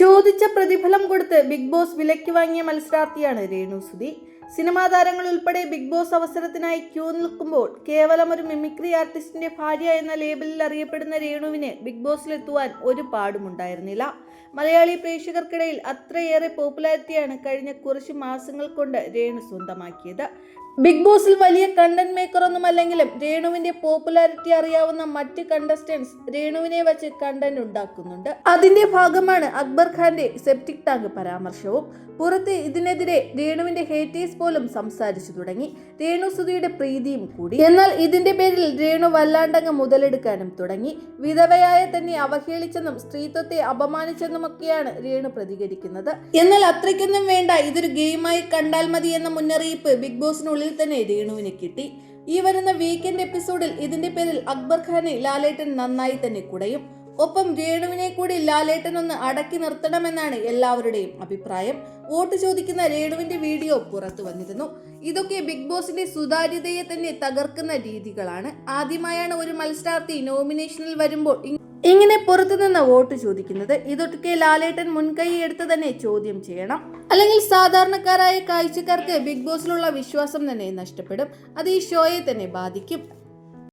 ചോദിച്ച പ്രതിഫലം കൊടുത്ത് ബിഗ് ബോസ് വിലയ്ക്ക് വാങ്ങിയ മത്സരാർത്ഥിയാണ് രേണു സുധി. സിനിമാ താരങ്ങൾ ഉൾപ്പെടെ ബിഗ് ബോസ് അവസരത്തിനായി ക്യൂ നിൽക്കുമ്പോൾ കേവലം ഒരു മിമിക്രി ആർട്ടിസ്റ്റിന്റെ ഭാര്യ എന്ന ലേബലിൽ അറിയപ്പെടുന്ന രേണുവിന് ബിഗ് ബോസിലെത്തുവാൻ ഒരു പാടുമുണ്ടായിരുന്നില്ല മലയാളി പ്രേക്ഷകർക്കിടയിൽ അത്രയേറെ പോപ്പുലാരിറ്റിയാണ് കഴിഞ്ഞ കുറച്ച് മാസങ്ങൾ കൊണ്ട് രേണു സ്വന്തമാക്കിയത്. ബിഗ് ബോസിൽ വലിയ കണ്ടന്റ് മേക്കർ ഒന്നും അല്ലെങ്കിലും രേണുവിന്റെ പോപ്പുലാരിറ്റി അറിയാവുന്ന മറ്റ് കണ്ടസ്റ്റൻസ് രേണുവിനെ വെച്ച് കണ്ടന്റ് ഉണ്ടാക്കുന്നുണ്ട്. അതിന്റെ ഭാഗമാണ് അക്ബർ ഖാന്റെ സെപ്റ്റിക് ടാങ്ക് പരാമർശവും. പുറത്ത് ഇതിനെതിരെ രേണുവിന്റെ ഹേറ്റേഴ്സ് പോലും സംസാരിച്ചു തുടങ്ങി. രേണു സുധിയുടെ പ്രീതിയും കൂടി. എന്നാൽ ഇതിന്റെ പേരിൽ രേണു വല്ലാണ്ടങ്ങ് മുതലെടുക്കാനും തുടങ്ങി. വിധവയായ തന്നെ അവഹേളിച്ചെന്നും സ്ത്രീത്വത്തെ അപമാനിച്ചെന്നുമൊക്കെയാണ് രേണു പ്രതികരിക്കുന്നത്. എന്നാൽ അത്രയ്ക്കൊന്നും വേണ്ട. ഇതൊരു ഗെയിമായി കണ്ടാൽ മതി എന്ന മുന്നറിയിപ്പ് ബിഗ് ബോസിനുള്ളിൽ തന്നെ രേണുവിന് കിട്ടി. ഈ വരുന്ന വീക്കെൻഡ് എപ്പിസോഡിൽ ഇതിന്റെ പേരിൽ അക്ബർ ഖാനെ ലാലേട്ടൻ നന്നായി തന്നെ കുടയും. ഒപ്പം രേണുവിനെ കൂടി ലാലേട്ടൻ ഒന്ന് അടക്കി നിർത്തണമെന്നാണ് എല്ലാവരുടെയും അഭിപ്രായം. വോട്ട് ചോദിക്കുന്ന രേണുവിന്റെ വീഡിയോ പുറത്തു വന്നിരുന്നു. ഇതൊക്കെ ബിഗ് ബോസിന്റെ സുതാര്യതയെ തന്നെ തകർക്കുന്ന രീതികളാണ്. ആദ്യമായാണ് ഒരു മത്സരാർത്ഥി നോമിനേഷനിൽ വരുമ്പോൾ ഇങ്ങനെ പുറത്തുനിന്ന് വോട്ട് ചോദിക്കുന്നത്. ഇതൊക്കെ ലാലേട്ടൻ മുൻകൈ എടുത്ത് തന്നെ ചോദ്യം ചെയ്യണം. അല്ലെങ്കിൽ സാധാരണക്കാരായ കാഴ്ചക്കാർക്ക് ബിഗ് ബോസിലുള്ള വിശ്വാസം തന്നെ നഷ്ടപ്പെടും. അത് ഈ ഷോയെ തന്നെ ബാധിക്കും.